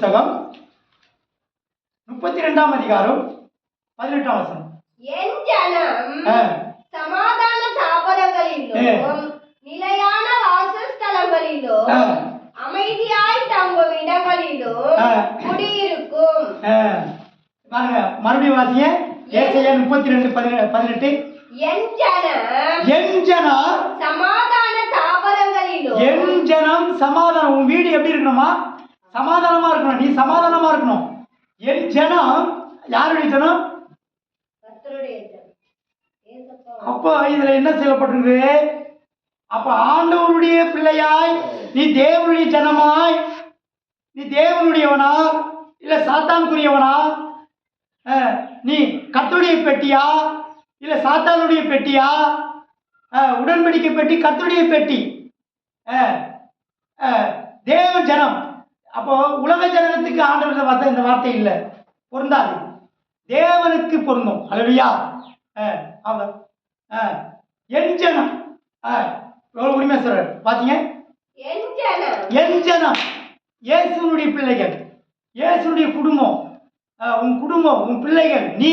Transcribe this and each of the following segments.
புஸ்தகம் முப்பத்தி ரெண்டாம் அதிகாரம் பதினெட்டாம் வசனம். என் ஜனம் சமாதான தாபரங்களிலும் நிலையான வாசஸ்தலங்களிலும். அமைதியாய் தங்கும் இடங்களிலும். குடியிருக்கும். பாருங்க மறுபடியும் வாசிங்க. ஏசையா முப்பத்தி ரெண்டு பதினெட்டு. என் ஜனம் என் ஜனம் சமாதான தாபரங்களிலும் என் ஜனம் சமாதானம். உன் வீடு எப்படி இருக்கணுமா? சமாதானமா இருக்கணும். நீ சமாதானமா இருக்கணும். என் ஜனம் யாருடைய ஜனம். அப்போ இதுல என்ன சொல்லப்பட்டிருக்கு அப்ப ஆண்டவருடைய பிள்ளையாய் நீ தேவனுடைய ஜனமாய் நீ தேவனுடையவனா இல்ல சாத்தானுக்குரியவனா? நீ கத்துடைய பெட்டியா? இல்ல சாத்தானுடைய பெட்டியா? உடன்படிக்கை பெட்டி கத்துடைய பெட்டி. தேவ ஜனம். அப்போ உலக ஜனத்துக்கு ஆண்டவர் வச இந்த வார்த்தை இல்லை. பொருந்தாது. தேவனுக்கு பொருந்தும். அல்லவியா அவ்வளோ என் ஜனம். அஹ், எவ்வளவு உரிமை சொல்றாரு? பாத்தீங்க? என் ஜனம். இயேசுனுடைய பிள்ளைகள். இயேசுனுடைய குடும்பம். உன் குடும்பம் உன் பிள்ளைகள் நீ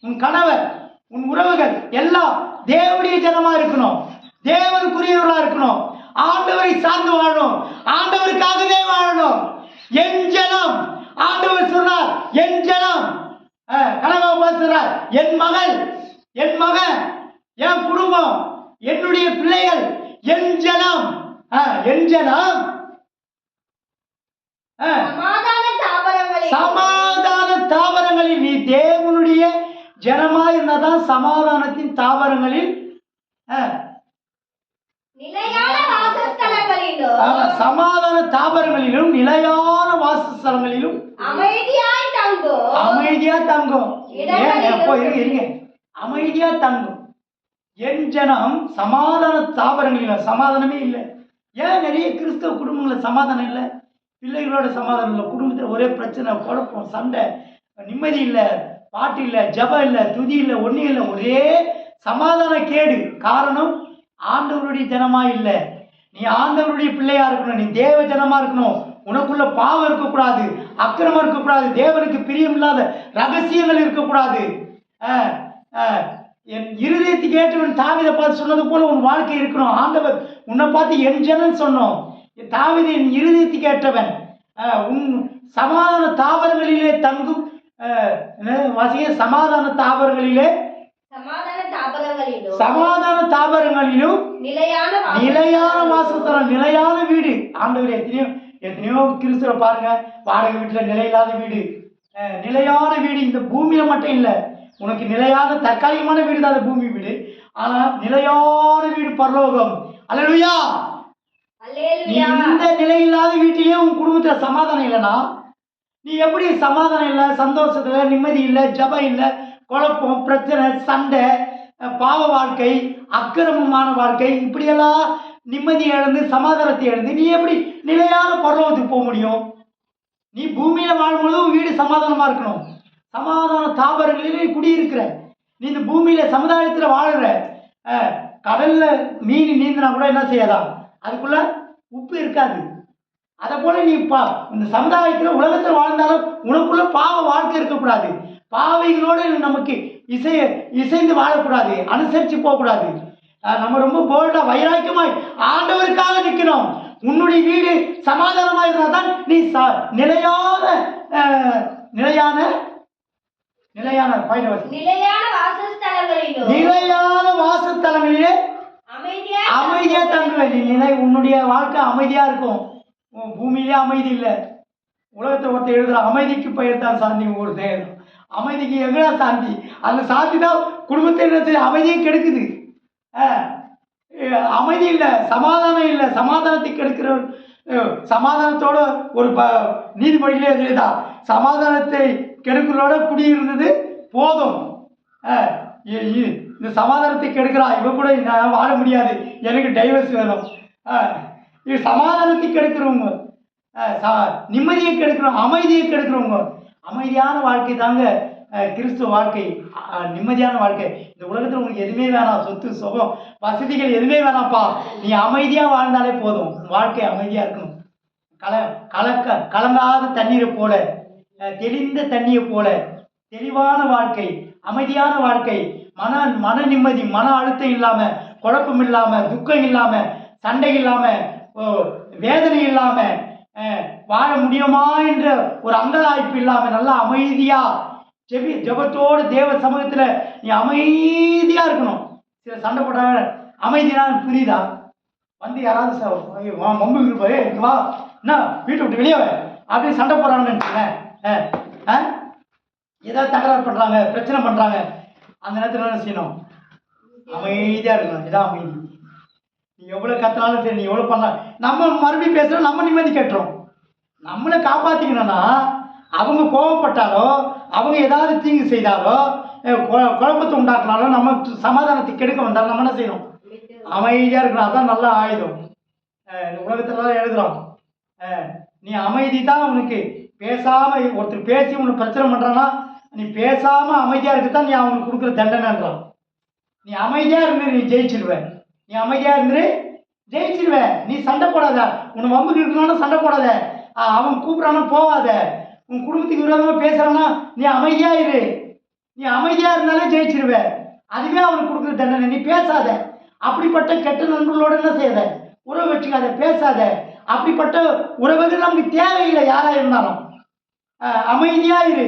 உன் கணவர் உன் உறவுகள் எல்லாம் தேவனுடைய ஜனமா இருக்கணும். தேவனுக்குரியவர்களா இருக்கணும். ஆண்டவரை சார்ந்து வாழணும். ஆண்டவருக்காகவே வாழணும். என் ஜனம் ஆண்டவர் சொன்னார் என் ஜனம். கனகா சொல்றார் என் மகள் என் மகன் என் குடும்பம் என்னுடைய பிள்ளைகள் என் ஜனம். என் ஜனம். சமாதான தாவரங்களில் நீ தேவனுடைய ஜனமாய் இருந்தாதான் சமாதானத்தின் தாவரங்களில் சமாதான தாவரங்களிலும் நிலையான வாசஸ்தலங்களிலும் அமைதியாய் தங்கும். அமைதியா தங்கும். இடங்களிலும் ஏன் எப்போ இருங்க இருங்க. அமைதியா தங்கும். என் ஜனம் சமாதான தாவரங்களில் சமாதானமே இல்லை. ஏன் நிறைய கிறிஸ்தவ குடும்பங்களில் சமாதானம் இல்லை? பிள்ளைகளோட சமாதானம் இல்லை குடும்பத்தில் ஒரே பிரச்சனை குழப்பம் சண்டை நிம்மதி இல்லை பாட்டு இல்லை ஜபம் இல்லை துதி இல்லை ஒன்றும் இல்லை. ஒரே சமாதான கேடு. காரணம் ஆண்டவருடைய ஜனமா இல்லை. நீ ஆண்டவருடைய பிள்ளையா இருக்கணும் நீ தேவ ஜனமா இருக்கணும். உனக்குள்ள பாவம் இருக்கக்கூடாது அக்கிரமம் இருக்கக்கூடாது தேவனுக்கு பிரியமில்லாத ரகசியங்கள் இருக்கக்கூடாது. என் இருதயத்துக்கு ஏற்றவன் தாவிதை பார்த்து சொன்னது போல உன் வாழ்க்கை இருக்கணும். ஆண்டவர் உன்னை பார்த்து என் ஜனம் சொன்னோம். தாவிதை என் இருதயத்துக்கு ஏற்றவன் உன் சமாதான தாவரங்களிலே தங்கும் வாசிங்க? சமாதான தாவரங்களிலே சமாதான தாபரங்களிலும் தாவரங்களிலும் நிலையான நிலையான வாசஸ்தலம் நிலையான வீடு. ஆண்டவர் எத்தனையோ எத்தனையோ கிறிஸ்துவ பாருங்க வாடகை வீட்டுல நிலையில்லாத வீடு. நிலையான வீடு இந்த பூமியில மட்டும் இல்லை உனக்கு நிலையான தற்காலிகமான வீடு தான் அந்த பூமி வீடு. ஆனா நிலையான வீடு பரலோகம். அல்லேலூயா! இந்த நிலையில்லாத வீட்டிலேயே உன் குடும்பத்துல சமாதானம் இல்லைன்னா நீ எப்படி சமாதானம் இல்லை சந்தோஷத்துல நிம்மதி இல்லை ஜபம் இல்லை குழப்பம் பிரச்சனை சண்டை பாவ வாழ்க்கை அக்கிரமமான வாழ்க்கை இப்படியெல்லாம் நிம்மதி இழந்து சமாதானத்தை இழந்து நீ எப்படி நிலையான பரலோகத்துக்கு போக முடியும்? நீ பூமியில வாழும்பொழுதும் உன் வீடு சமாதானமா இருக்கணும். சமாதான தாவரங்களிலே நீ குடியிருக்கிற. நீ இந்த பூமியில சமுதாயத்துல வாழுற. கடல்ல மீன் நீந்தினா கூட என்ன செய்யலாம்? அதுக்குள்ள உப்பு இருக்காது. அதை போல நீ பா இந்த சமுதாயத்தில் உலகத்தில் வாழ்ந்தாலும் உனக்குள்ள பாவ வாழ்க்கை இருக்கக்கூடாது. பாவைகளோடு நமக்கு இசை இசைந்து வாழக்கூடாது. அனுசரித்து போகக்கூடாது. நம்ம ரொம்ப போல்டா வைராக்கியமாய் ஆண்டவருக்காக நிற்கணும் உன்னுடைய வீடு சமாதானமா இருந்தால் தான் நீ நிலையான நிலையான நிலையான. நிலையான வாசஸ்தலங்களிலும் நிலையான வாசத்தலங்களிலே அமைதியா தங்குவேன் நீ நிலை உன்னுடைய வாழ்க்கை அமைதியா இருக்கும். உன் பூமியிலே அமைதி இல்லை. உலகத்தை ஒருத்தர் எழுதுற அமைதிக்கு பெயர் தான் சாந்தி ஒரு தேர். அமைதிக்கு எங்கடா சாந்தி? அந்த சாந்தி தான் குடும்பத்தை அமைதியை கெடுக்குது. அமைதி இல்லை சமாதானம் இல்லை சமாதானத்தை கெடுக்கிற சமாதானத்தோட ஒரு ப நீதிமொழியிலே எழுதா சமாதானத்தை கெடுக்கிறோட குடியிருந்தது போதும். இ- இந்த சமாதானத்தை கெடுக்கிறா இவ கூட நான் வாழ முடியாது எனக்கு டைவர்ஸ் வேணும். இது சமாதானத்தை கெடுக்கிறவங்க. நிம்மதியை கெடுக்கிறோம் அமைதியை கெடுக்கிறவங்க. அமைதியான வாழ்க்கை தாங்க கிறிஸ்துவ வாழ்க்கை நிம்மதியான வாழ்க்கை. இந்த உலகத்தில் உங்களுக்கு எதுவுமே வேணாம். சொத்து சுகம் வசதிகள் எதுவுமே வேணாம்ப்பா. நீ அமைதியாக வாழ்ந்தாலே போதும். வாழ்க்கை அமைதியாக இருக்கணும். கல கலக்க கலங்காத தண்ணீரை போல தெளிந்த தண்ணியை போல தெளிவான வாழ்க்கை அமைதியான வாழ்க்கை மன மன நிம்மதி மன அழுத்தம் இல்லாமல் குழப்பம் இல்லாமல் துக்கம் இல்லாமல் சண்டை இல்லாமல் ஓ, வேதனை இல்லாமல் வாழ முடியுமா என்ற ஒரு அங்கலாய்ப்பு இல்லாமல் நல்லா அமைதியாக ஜெபி ஜபத்தோடு தேவ சமூகத்தில் நீ அமைதியாக இருக்கணும். சில சண்டை போட்டாங்க அமைதினா புரியுதா? வந்து யாராவது சார் வா மம்பு இருக்கு போய் வா. என்ன வீட்டை விட்டு வெளியே வா. அப்படின்னு சண்டை போடுறாங்கன்னு ஆ ஆ? ஏதாவது தகராறு பண்ணுறாங்க பிரச்சனை பண்ணுறாங்க அந்த நேரத்தில் என்ன செய்யணும்? அமைதியாக இருக்கணும். இதான் அமைதி. நீ எவ்வளோ கத்துனாலும் சரி நீ எவ்வளோ பண்ணலாம் நம்ம மறுபடியும் பேசுகிறோம் நம்ம நிம்மதி கட்டுறோம் நம்மளை காப்பாற்றிக்கணும்னா அவங்க கோவப்பட்டாலோ அவங்க ஏதாவது தீங்கு செய்தாலோ குழப்பத்தை உண்டாக்குனாலோ நம்ம சமாதானத்தை கெடுக்க வந்தாலும் நம்ம என்ன செய்யணும்? அமைதியாக இருக்கணும். அதான் நல்ல ஆயுதம். இந்த உலகத்துலலாம் எழுதுறோம். நீ அமைதி தான் உனக்கு பேசாமல் ஒருத்தர் பேசி உனக்கு பிரச்சனை பண்ணுறான்னா நீ பேசாம அமைதியா இருக்கத்தான் நீ அவனுக்கு கொடுக்குற தண்டனைன்றான். நீ அமைதியாக இருந்து நீ ஜெயிச்சிருவ. நீ அமைதியாக இருந்து ஜெயிச்சிருவ. நீ சண்டை போடாத. உன் வம்புக்கு இருக்கணும்னா சண்டை போடாத. அவன் கூப்பிட்றானா போவாத. உன் குடும்பத்துக்கு விரோதமா பேசுறானா நீ அமைதியா இரு. நீ அமைதியா இருந்தாலே ஜெயிச்சிருவ. அதுவே அவனுக்கு கொடுக்குற தண்டனை. நீ பேசாத. அப்படிப்பட்ட கெட்ட நண்பர்களோட என்ன செய்யாத? உறவு வச்சுக்காத. பேசாத. அப்படிப்பட்ட உறவுகள் நமக்கு தேவையில்லை யாரா இருந்தாலும். அமைதியாக அமைதியா இரு.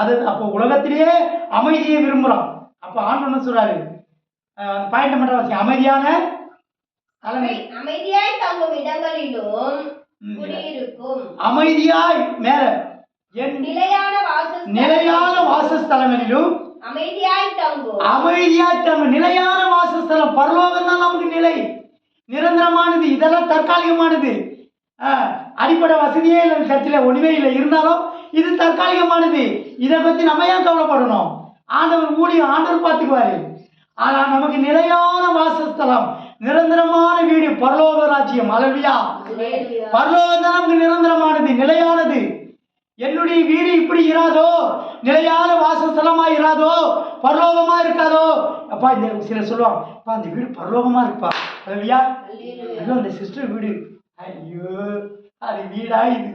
அது அப்போ உலகத்திலேயே அமைதியை விரும்புகிறோம் அப்போ ஆண்டு என்ன சொல்றாரு? பாயிண்ட் மட்டும் வாசி அமைதியான தலைமை. அமைதியாய் தங்கும் இடங்களிலும் அமைதியாய் மேல. நிலையான வாசஸ்தலங்களிலும் அமைதியாய் தங்கும் அமைதியாய் தங்க நிலையான வாசஸ்தலம். பரலோகம் தான் நமக்கு நிலை. நிரந்தரமானது. இதெல்லாம் தற்காலிகமானது. அடிப்படை வசதியே இல்லை. சர்ச்சில் ஒன்றுமே இல்லை. இருந்தாலும் இது தற்காலிகமானது. இதை பற்றி நம்ம ஏன் கவலைப்படணும்? ஆண்டவர் ஊழியம் ஆண்டவர் பார்த்துக்குவாரு. ஆனால் நமக்கு நிலையான வாசஸ்தலம். நிரந்தரமான வீடு பரலோக ராஜ்யம். அலவியா. பரலோகம் தான் நமக்கு நிரந்தரமானது நிலையானது. என்னுடைய வீடு இப்படி இராதோ? நிலையான வாசஸ்தலமா இராதோ? பரலோகமா இருக்காதோ? அப்பா இந்த சிலர் சொல்லுவாங்க அப்பா இந்த வீடு பரலோகமா இருக்குப்பா. அலவியா. ஐயோ அந்த சிஸ்டர் வீடு. ஐயோ அது வீடா இது?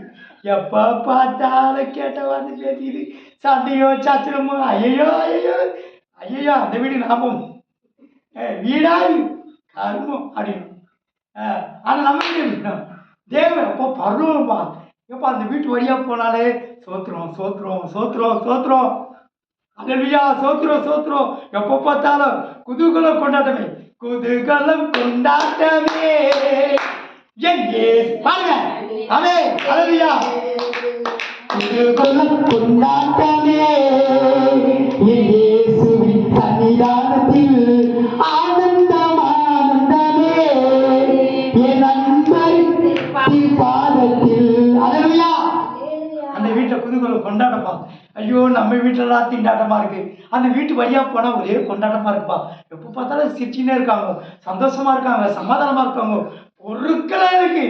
எப்போ பார்த்தாலும் கேட்ட வந்து பேசிது சண்டையோ சச்சரமோ ஐயோ ஐயோ ஐயோ அந்த வீடு ஞாபகம். வீடா இது? கருமம் அப்படின்னு அஹ், நம்ம தேவன் அப்போ பருவம்பா எப்போ அந்த வீட்டு வழியா போனாலே சோத்துறோம் சோத்துறோம் சோத்துறோம் சோத்துறோம் அல்லா சோத்துறோம் சோத்துறோம் எப்போ பார்த்தாலும் குதூகலம் கொண்டாட்டமே. குதூகலம் கொண்டாட்டமே. எங்கே பாருங்க. அவே அல்லா குதூகலம் கொண்டாட்டமே. எங்கே சுவி ஆனந்தம் குதூகலம் கொண்டாடப்பா. ஐயோ நம்ம வீட்டிலலாம் திண்டாட்டமா இருக்கு. அந்த வீட்டு வழியா போனால் ஒரே கொண்டாட்டமா இருக்குப்பா. எப்போ பார்த்தாலும் சிரிச்சினே இருக்காங்க. சந்தோஷமா இருக்காங்க. சமாதானமா இருக்காங்க. பொறுக்கலாம் இருக்கு.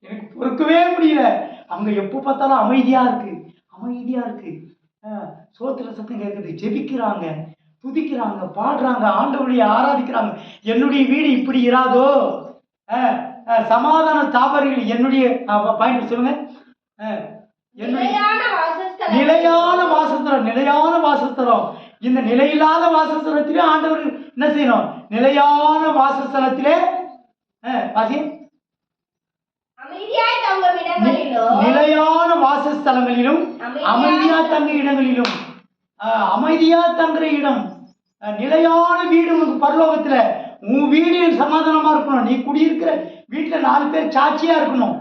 எனக்கு பொறுக்கவே முடியல. அவங்க எப்போ பார்த்தாலும் அமைதியா இருக்கு. அமைதியா இருக்கு. ஆஹ், சோத்துல சத்தம் கேட்குது ஜெபிக்கிறாங்க. துதிக்கிறாங்க. பாடுறாங்க. ஆண்டவரையை ஆராதிக்கிறாங்க. என்னுடைய வீடு இப்படி இராதோ? ஆஹ், ஆஹ், சமாதான ஸ்தாபரிகள் என்னுடைய பாயிண்ட் சொல்லுங்க. ஆஹ், நிலையான வாசஸ்தலம். நிலையான வாசஸ்தலம் இந்த நிலையில்லாத வாசஸ்தலத்திலே ஆண்டவர் என்ன செய்யணும்? நிலையான வாசஸ்தலத்திலே இடங்களிலும் நிலையான வாசஸ்தலங்களிலும் அமைதியா தங்க இடங்களிலும் அமைதியா தங்குற இடம் நிலையான வீடு உனக்கு பரலோகத்துல. உன் வீடு சமாதானமா இருக்கணும். நீ குடியிருக்கிற வீட்டுல நாலு பேர் சாட்சியா இருக்கணும்?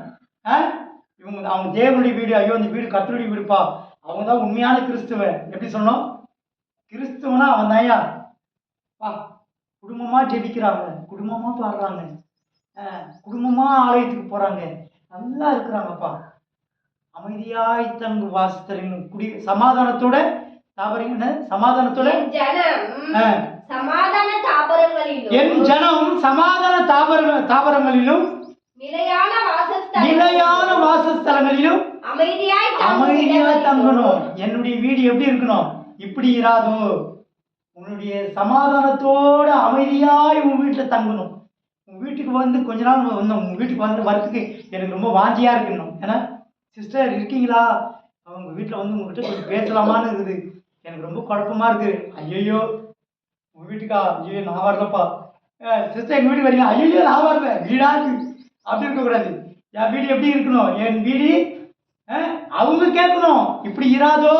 இவங்க அவங்க தேவனுடைய வீடு ஐயோ இந்த வீடு கத்தருடைய வீடுப்பா. அவங்க தான் உண்மையான கிறிஸ்துவ எப்படி சொன்னோம்? கிறிஸ்துவனா அவன் தான்யா பா குடும்பமா ஜெபிக்கிறாங்க. குடும்பமா பாடுறாங்க. ஆஹ், குடும்பமா ஆலயத்துக்கு போறாங்க. நல்லா இருக்கிறாங்கப்பா. அமைதியாய் தங்கு வாசத்தரின் குடி சமாதானத்தோட தாவரீங்க சமாதானத்தோட. சமாதான தாபரங்களிலும் என் ஜனம் சமாதான தாவர தாவரங்களிலும் நிலையான நிலையான வாசஸ்தலங்களிலும் அமைதியாய் தங்கும் அமைதியா இடங்களிலும் தங்கணும். என்னுடைய வீடு எப்படி இருக்கணும்? இப்படி இராதோ. உன்னுடைய சமாதானத்தோட அமைதியாய் உன் வீட்டுல தங்கணும். உன் வீட்டுக்கு வந்து கொஞ்ச நாள் வந்து உங்கள் வீட்டுக்கு வந்து வரத்துக்கு எனக்கு ரொம்ப வாஞ்சியாக இருக்குன்னு ஏன்னா சிஸ்டர் இருக்கீங்களா? அவங்க வீட்டில் வந்து உங்ககிட்ட கொஞ்சம் பேசலாமான்னு இருக்குது. எனக்கு ரொம்ப குழப்பமா இருக்குது ஐயோ உங்கள் வீட்டுக்கா? ஐயோ நான் வரலப்பா. சிஸ்டர் எங்கள் வீட்டுக்கு வரீங்க? ஐயோ நான் வரல. வீடா இருக்கு. அப்படி இருக்கக்கூடாது. என் வீடு எப்படி இருக்கணும்? என் வீடு அவங்க கேட்கணும். இப்படி இராதோ?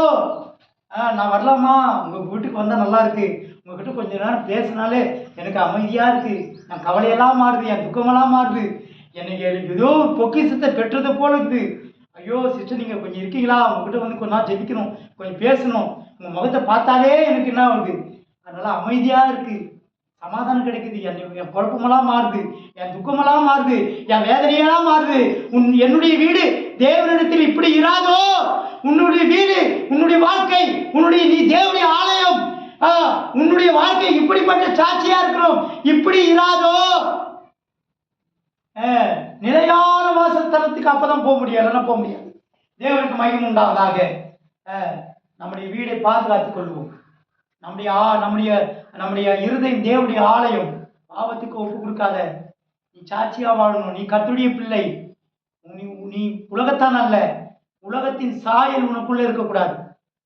ஆ நான் வரலாமா? உங்கள் வீட்டுக்கு வந்தால் நல்லா இருக்கு. உங்ககிட்ட கொஞ்ச நேரம் பேசினாலே எனக்கு அமைதியாக இருக்கு. நான் கவலையெல்லாம் மாறுது என் துக்கமெல்லாம் மாறுது. எனக்கு ஏதோ பொக்கிசத்தை பொக்கிஷத்தை பெற்றது போல இருக்குது ஐயோ சிஸ்டர் நீங்கள் கொஞ்சம் இருக்கீங்களா? உங்ககிட்ட வந்து கொஞ்ச நாள் ஜெபிக்கணும் கொஞ்சம் பேசணும். உங்கள் முகத்தை பார்த்தாலே எனக்கு என்ன ஆகுது? அதனால் அமைதியாக இருக்குது சமாதானம் கிடைக்குது. என் என் குழப்பமெல்லாம் மாறுது. என் துக்கமெல்லாம் மாறுது. என் வேதனையெல்லாம் மாறுது. உன் என்னுடைய வீடு தேவனிடத்தில் இப்படி இராதோ? உன்னுடைய வீடு உன்னுடைய வாழ்க்கை உன்னுடைய நீ தேவனுடைய ஆலயம் ஆ, உன்னுடைய வாழ்க்கை இப்படிப்பட்ட சாட்சியா இருக்கிறோம். இப்படி இராதோ? நிலையான வாசஸ்தலத்துக்கு அப்பதான் போக முடியும் இல்லைன்னா போக முடியாது. தேவனுக்கு மகிமை உண்டாவதாக. நம்முடைய வீடை பாதுகாத்துக் கொள்வோம். நம்முடைய ஆ நம்முடைய நம்முடைய இருதயம் தேவனுடைய ஆலயம். பாவத்துக்கு ஒப்பு கொடுக்காத. நீ சாட்சியா வாழணும். நீ கத்துடைய பிள்ளை. நீ நீ உலகத்தான் அல்ல. உலகத்தின் சாயல் உனக்குள்ள இருக்கக்கூடாது.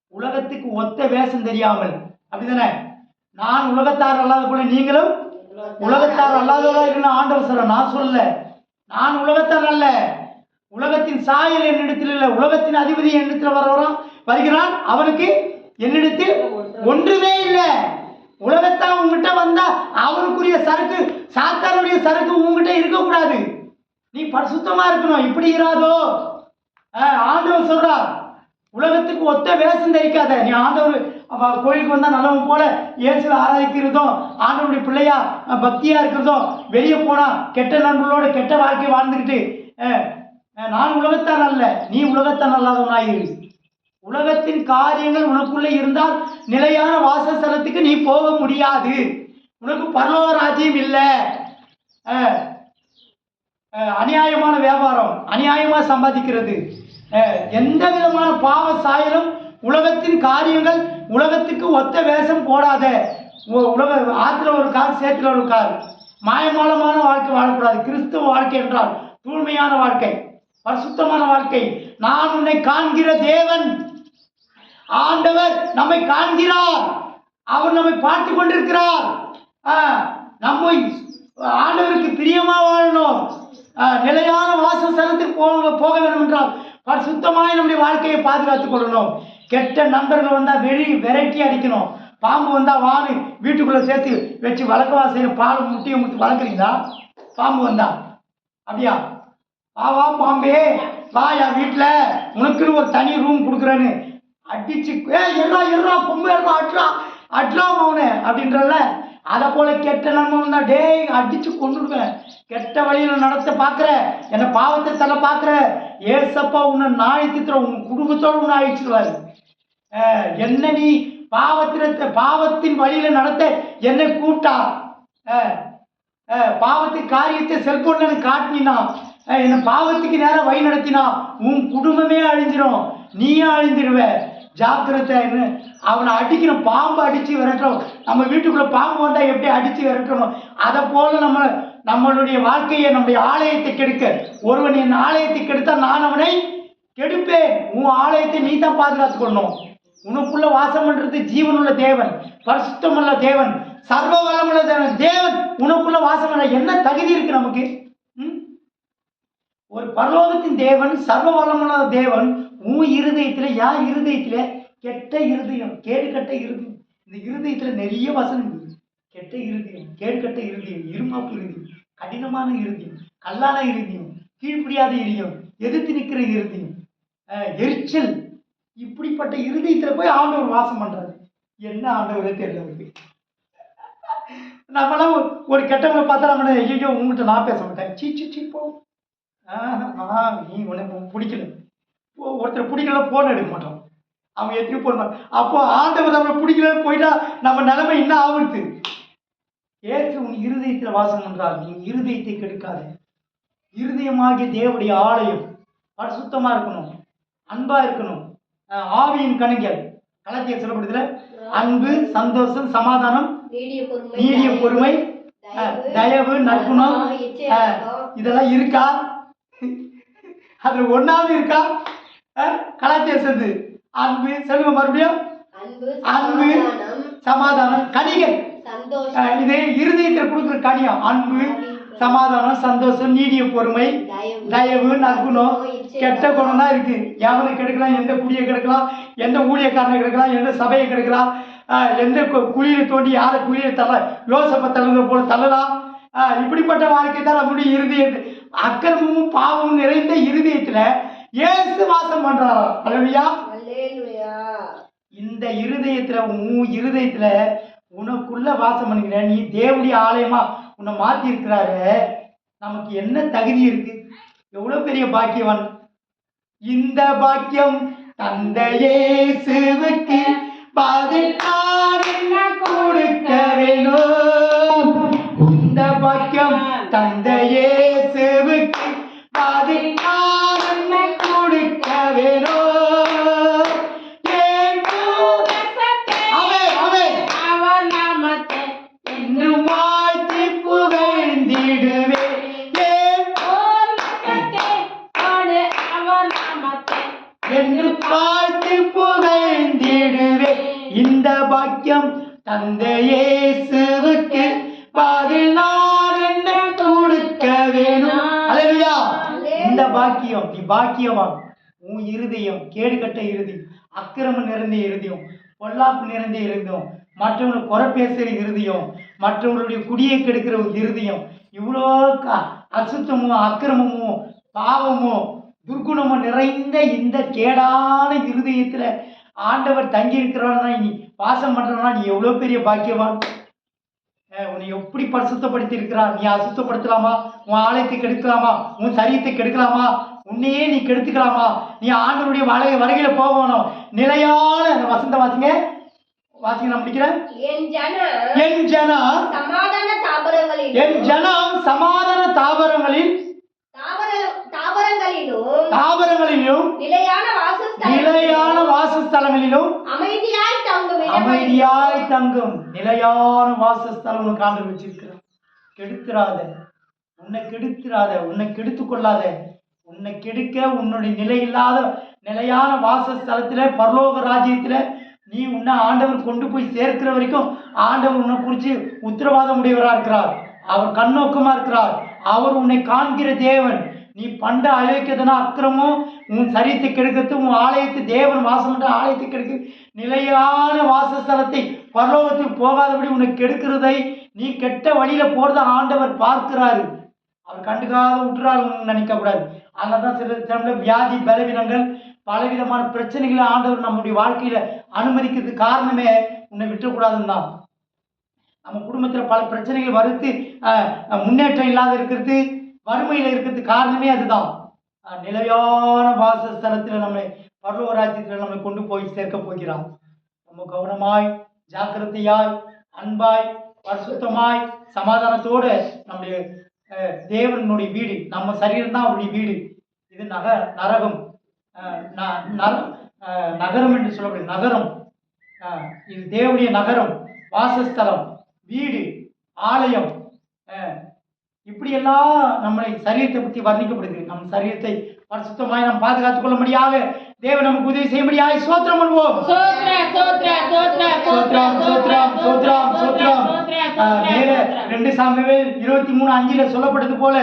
உலகத்துக்கு ஒத்த வேஷம் தெரியாமல். அப்படிதானே? நான் உலகத்தார் அல்லாத போல நீங்களும் உலகத்தார் அல்லாதவரா இருக்கணும். ஆண்டவர் சொல்ல நான் சொல்ல நான் உலகத்தார் அல்ல. உலகத்தின் சாயல் என்னிடத்தில் இல்லை. உலகத்தின் அதிபதி என்னிடத்தில் வரவரான் வருகிறான். அவனுக்கு என்னிடத்தில் ஒன்றுமே இல்லை. உலகத்தான் உங்ககிட்ட வந்தா அவருக்குரிய சரக்கு சாத்தானுடைய சரக்கு உங்ககிட்ட இருக்கக்கூடாது. நீ பரிசுத்தமா இருக்கணும். இப்படி இராதோ. ஆண்டவர் சொல்றார் உலகத்துக்கு ஒத்த வேஷம் தரிக்காத. நீ ஆண்டவர் கோயிலுக்கு வந்தா நல்லவன் போல இயேசு ஆராதிக்கிறதும் ஆண்டவருடைய பிள்ளையா பக்தியா இருக்கிறதும் வெளியே போனா கெட்ட நண்பர்களோட கெட்ட வாழ்க்கை வாழ்ந்துக்கிட்டு நான் உலகத்தான் அல்ல நீ உலகத்தான் அல்லாதவனாயிரு உலகத்தின் காரியங்கள் உனக்குள்ளே இருந்தால் நிலையான வாசஸ்தலத்துக்கு நீ போக முடியாது. உனக்கு பரலோக ராஜ்யம் இல்லை. அநியாயமான வியாபாரம் அநியாயமாக சம்பாதிக்கிறது. எந்த விதமான பாவ சாயலும் உலகத்தின் காரியங்கள் உலகத்துக்கு ஒத்த வேஷம் போடாத. உலக ஆற்றுல ஒரு கால் சேத்துல ஒரு கால் மாயமாலமான வாழ்க்கை வாழக்கூடாது. கிறிஸ்துவ வாழ்க்கை என்றால் தூய்மையான வாழ்க்கை பரிசுத்தமான வாழ்க்கை. நான் உன்னை காண்கிற தேவன். ஆண்டவர் நம்மை காண்கிறார். அவர் நம்மை பார்த்து கொண்டிருக்கிறார். நம்ம நம்மை ஆண்டவருக்கு பிரியமா வாழணும். நிலையான நிலையான வாசஸ்தலத்துக்கு போக போக வேண்டும் என்றால் பரிசுத்தமாய் நம்முடைய வாழ்க்கையை பாதுகாத்துக் கொள்ளணும். கெட்ட நண்பர்கள் வந்தால் வெளி வெரைட்டி அடிக்கணும். பாம்பு வந்தால் வானு வீட்டுக்குள்ளே சேர்த்து வச்சு வளர்க்க வாசையில் பால் முட்டியை முட்டி வளர்க்குறீங்களா? பாம்பு வந்தா. அப்படியா? வா வா பாம்பே. வா என் வீட்டில். உனக்குன்னு ஒரு தனி ரூம் கொடுக்குறேன்னு அடிச்சு ஏ எர்ரா எர்ரா பொம்பு அட்ரா அட்ரா மௌனே அப்படின்றல அதை போல கெட்ட நன்மை வந்தா டேய் அடிச்சு கொண்டுடுவேன் கெட்ட வழியில் நடத்த பார்க்குற என்னை பாவத்தை தலை பார்க்குற ஏசப்பா உன்னை நாய் தித்துற உன் குடும்பத்தோடு உன்னை அழிச்சிடுவாரு என்ன நீ பாவத்தினத்தை பாவத்தின் வழியில் நடத்த என்னை கூட்டா. பாவத்தின் காரியத்தை செல்போன்ல எனக்கு காட்டினா என்னை பாவத்துக்கு நேரம் வழி நடத்தினா உன் குடும்பமே அழிஞ்சிரும். நீயே அழிஞ்சிருவ. ஜாக்கிரதைன்னு அவனை அடிக்கணும் பாம்பு அடித்து விரட்டுறோம் நம்ம வீட்டுக்குள்ளே பாம்பு வந்தால் எப்படி அடித்து விரட்டணும்? அதை போல் நம்ம நம்மளுடைய வாழ்க்கையை நம்முடைய ஆலயத்தை கெடுக்க. ஒருவன் என் ஆலயத்தை கெடுத்தால் நான் அவனை கெடுப்பேன். உன் ஆலயத்தை நீ தான் பாதுகாத்துக்கணும் உனக்குள்ள வாசம் பண்ணுறது ஜீவனுள்ள தேவன் பரிசுத்தமுள்ள தேவன் சர்வ வளமுள்ள தேவன். தேவன் உனக்குள்ள வாசம் பண்ண என்ன தகுதி இருக்கு நமக்கு? ம்? ஒரு பரலோகத்தின் தேவன் சர்வ வளமுள்ள தேவன் உன் இருதயத்தில் யார் இருதயத்தில்? கெட்ட இருதயம் கேடு கட்ட இருதயம். இந்த இருதயத்தில் நிறைய வசனம் இருக்குது கெட்ட இருதயம் கேடு கட்ட இருதயம் இருமாப்பு இருதயம் கடினமான இருதயம் கல்லான இருதயம் கீழ்ப்படியாத இருதயம் எதிர்த்து நிற்கிற இருதயம் எரிச்சல். இப்படிப்பட்ட இருதயத்தில் போய் ஆண்டவர் வாசம் பண்ணுறாரு என்ன ஆண்டவரே தெரியல நம்மளாம் ஒரு கெட்டவங்களை பார்த்தா நம்ம ஐயோ உங்ககிட்ட நான் பேச மாட்டேன். சீ சீ சீ போ. ஆஹ், ஆ நீ உனக்கு பிடிக்கல. ஒருத்தர் பிடிக்கல ஃபோன் எடுக்க மாட்டோம். அவங்க எத்தனை போன அப்போ ஆண்டவர் நம்மளை பிடிக்கலன்னு போயிட்டா நம்ம நிலைமை என்ன ஆகுது ஏற்று உன் இருதயத்தில் வாசம் பண்றார் நீ இருதயத்தை கெடுக்காத. இருதயமாகிய தேவனுடைய ஆலயம். பரிசுத்தமா இருக்கணும். அன்பா இருக்கணும். ஆவியின் கணிகள் கலத்திய சொல்லப்படுதுல அன்பு சந்தோஷம் சமாதானம் நீடிய பொறுமை தயவு நற்குணம் இதெல்லாம் இருக்கா? அதுல ஒண்ணாவது இருக்கா? அஹ், கலாச்சேசது அன்பு செல்வ மறுபடியும்? அன்பு சமாதானம். கனிகள். இது இருதயத்தில் கொடுக்குற கனியம். அன்பு சமாதானம் சந்தோஷம் நீடிய பொறுமை தயவு. நற்குணம். கெட்ட குணம் தான் இருக்கு. எவனை கெடுக்கலாம் எந்த குடியை கெடுக்கலாம் எந்த ஊழியக்காரனை கெடுக்கலாம் எந்த சபையை கெடுக்கலாம் எந்த கு- குழியில தோண்டி யாரை குழியில தள்ள யோசப்ப தள்ளுத போல தள்ளலாம். இப்படிப்பட்ட வாழ்க்கை தான் நம்முடைய இருதயத்து. அக்கிரமமும் பாவமும் நிறைந்த இருதயத்துல ஏசு வாசம் பண்றாரா? அல்லையா இந்த இருதயத்துல உன் இருதயத்துல உனக்குள்ள வாசம் பண்ணுகிற நீ தேவனுடைய ஆலயமா உன்னை மாத்தி இருக்கிறாரு நமக்கு என்ன தகுதி இருக்கு? எவ்வளவு பெரிய பாக்கியவான்? இந்த பாக்கியம் தந்தையேசுவுக்கு பதினாறு என்ன கொடுக்க வேணும் இந்த பாக்கியம் தந்தையேசுவுக்கு பதினாறு பாக்கியம் தந்தையேசுவுக்கு பதில் நான் என்ன கொடுக்க வேணும். இந்த பாக்கியம் நீ பாக்கியவான். உன் இருதயம் கேடுகட்ட இருதயம் அக்கிரமம் நிறைந்த இருதயம் பொல்லாப்பு நிறைந்த இருதயம் மற்றவங்களை குறை பேசுகிற இருதயம் மற்றவங்களுடைய குடியை கெடுக்கிற ஒரு இருதயம் இவ்வளோ க அசுத்தமும் அக்கிரமமும் பாவமும் துர்குணமும் நிறைந்த இந்த கேடான இருதயத்தில் ஆண்டவர் தங்கி இருக்கிறான்னா நீ வாசம் பண்ணுறனா நீ எவ்வளோ பெரிய பாக்கியவான் உன்னை எப்படி பரிசுத்தப்படுத்தி இருக்கிறார் நீ அசுத்தப்படுத்தலாமா? உன் ஆலயத்தை கெடுக்கலாமா? உன் சரீரத்தை கெடுக்கலாமா? உன்னையே நீ கெடுத்துக்கலாமா? நீ ஆண்டவருடைய வலை வருகையில போகணும் நிலையான வசந்த வாசிங்க. வாசிங்க நான் முடிக்கிறேன். என் ஜன என் ஜனம் சமாதான தாபரங்களிலும் என் ஜனம் சமாதான தாவரங்களில் தாபர தாபரங்களிலும் வாசஸ்தலம் நிலையான வாசஸ்தலங்களிலும் அமைதியாய் தங்கும் அமைதியாய் தங்கும் நிலையான வாசஸ்தலம் உனக்கு ஆண்டு வச்சிருக்கிறார். கெடுத்துறாத உன்னை கெடுத்துறாத உன்னை கெடுத்து கொள்ளாத உன்னை கெடுக்க உன்னுடைய நிலை இல்லாத நிலையான வாசஸ்தலத்துல பரலோக ராஜ்யத்துல நீ உன்னை ஆண்டவர் கொண்டு போய் சேர்க்கிற வரைக்கும் ஆண்டவர் உன்னை குறித்து உத்தரவாதம் உடையவரா இருக்கிறார். அவர் கண்ணோக்கமா இருக்கிறார். அவர் உன்னை காண்கிற தேவன். நீ பண்ட அழைக்கிறதுனா அக்கிரமம் உன் சரீரத்தை கெடுக்கிறது உன் ஆலயத்து தேவன் வாசம் பண்ற ஆலயத்தை கெடுக்கு. நிலையான வாசஸ்தலத்தை பரலோகத்துக்கு போகாதபடி உன்னை கெடுக்கிறதை நீ கெட்ட வழியில போறத ஆண்டவர் பார்க்கிறாரு. அவர் கண்டுக்காத விட்டுறாருன்னு நினைக்கக்கூடாது அதனால தான் சில சில வியாதி பலவீனங்கள் பலவிதமான பிரச்சனைகளை ஆண்டவர் நம்முடைய வாழ்க்கையில அனுமதிக்கிறதுக்கு காரணமே உன்னை விட்டுறக்கூடாதுன்னு தான். நம்ம குடும்பத்தில் பல பிரச்சனைகள் வருத்து முன்னேற்றம் இல்லாத இருக்கிறது வறுமையில் இருக்கிறதுக்கு காரணமே அதுதான். நிலையான வாசஸ்தலத்தில் நம்மளை பரலோக நம்மை நம்மளை கொண்டு போய் சேர்க்க போகிறான். ரொம்ப கவனமாய் ஜாக்கிரதையாய் அன்பாய் பரிசுத்தமாய் சமாதானத்தோடு நம்முடைய தேவனுடைய வீடு நம்ம சரீரம் தான் அவருடைய வீடு. இது நக நரகம். நகரம் என்று சொல்லக்கூடிய நகரம். இது தேவனுடைய நகரம் வாசஸ்தலம் வீடு ஆலயம். இப்படியெல்லாம் நம்மளை சரீரத்தை பற்றி வர்ணிக்கப்படுது நம் சரீரத்தை பரிசுத்தமாய் நாம் பாதுகாத்துக் கொள்ளும்படியாக தேவன் நமக்கு உதவி செய்யும்படியாக சோத்திரம் பண்ணுவோம் சோத்ர சோத்ர சோத்ர சோத்ரம் சோத்ரம் சோத்ரம் சோத்ரம். மேல ரெண்டு சாமுவேல் இருபத்தி மூணு அஞ்சுல சொல்லப்பட்டது போல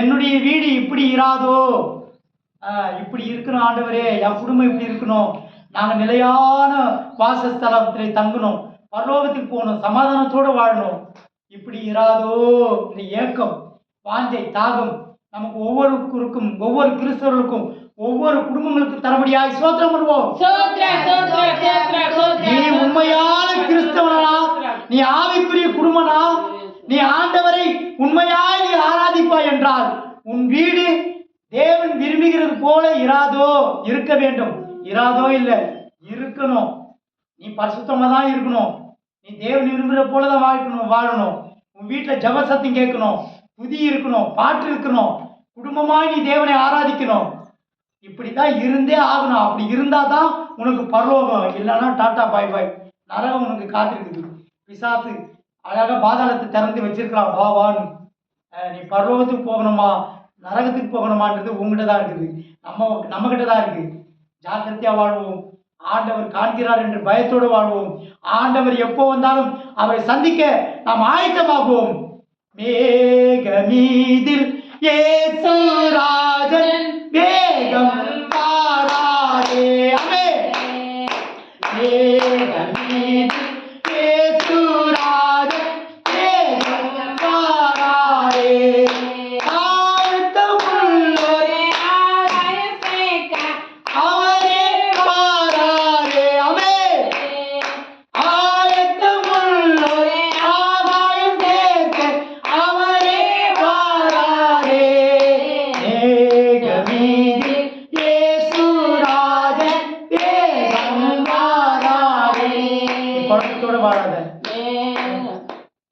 என்னுடைய வீடு இப்படி இராதோ? இப்படி இருக்கணும் ஆண்டவரே. என் குடும்பம் இப்படி இருக்கணும். நாங்க நிலையான வாசஸ்தலத்தில் தங்கணும் பரலோகத்துக்கு போகணும் சமாதானத்தோட வாழணும். இப்படி இராதோ? இந்த ஏக்கம். வாஞ்சை தாகம். நமக்கு ஒவ்வொருவருக்கும் ஒவ்வொரு கிறிஸ்தவர்களுக்கும் ஒவ்வொரு குடும்பங்களுக்கும் தரபடியாய் சோத்திரம் பண்ணுவோம். நீ உண்மையான கிறிஸ்தவனா? நீ ஆவிக்குரிய குடும்பனா? நீ ஆண்டவரை உண்மையாய் நீ ஆராதிப்பாய் என்றால் உன் வீடு தேவன் விரும்புகிறது போல இராதோ இருக்க வேண்டும். இராதோ இல்லை இருக்கணும். நீ பரிசுத்தமா தான் இருக்கணும். நீ தேவன் விரும்புகிற போல தான் வாழணும் வாழணும். உன் வீட்டில் ஜப சத்தம் கேட்கணும். புதி இருக்கணும் பாட்டு இருக்கணும். குடும்பமாய் நீ தேவனை ஆராதிக்கணும். இப்படி தான் இருந்தே ஆகணும். அப்படி இருந்தால் தான் உனக்கு பரலோகம். இல்லைன்னா டாட்டா பாய் பாய். நரகம் உனக்கு காத்திருக்குது. பிசாசு அழகாக பாதாளத்தை திறந்து வச்சிருக்கலாம் வா வான்னு. நீ பரலோகத்துக்கு போகணுமா? நரகத்துக்கு போகணுமான்றது உங்ககிட்ட தான் இருக்குது. நம்ம நம்மகிட்ட தான் இருக்குது ஜாக்கிரதையாக வாழ்வோம். ஆண்டவர் காண்கிறார் என்று பயத்தோடு வாழ்வோம். ஆண்டவர் எப்போ வந்தாலும் அவரை சந்திக்க நாம் ஆயத்தமாகுவோம். மேகமீதில் ஏசுராஜன் வேகம் பாராதே. அமே மேகமீதில் ஏசுராஜன் வேகம் பாராதே ஆழ்த்தமுள்ளோரே ஆகாயம் சேர்க்க அவரே பாராதே அமே ஆயத்தமுள்ளோரே ஆகாயம் சேர்க்க அவரே வாராரே மேகமீதில் இயேசுராஜன் வேகம் வாராரே நீ குழப்பத்தோட வாழாத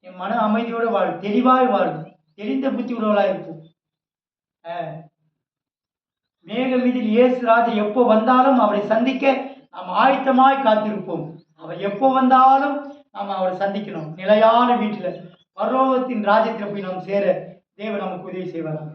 என் மன அமைதியோடு வாழ் தெளிவாய் வாழ் தெரிந்த புத்தி உள்ளவளாக இருக்கும் அஹ். இயேசு ராஜா எப்போ வந்தாலும் அவரை சந்திக்க நாம் ஆயத்தமாய் காத்திருப்போம். அவர் எப்போ வந்தாலும் நாம் அவரை சந்திக்கணும். நிலையான வீட்டில் பரலோகத்தின் ராஜ்யத்தில் போய் நாம் சேர தேவன் நமக்கு உதவி செய்வாராம்.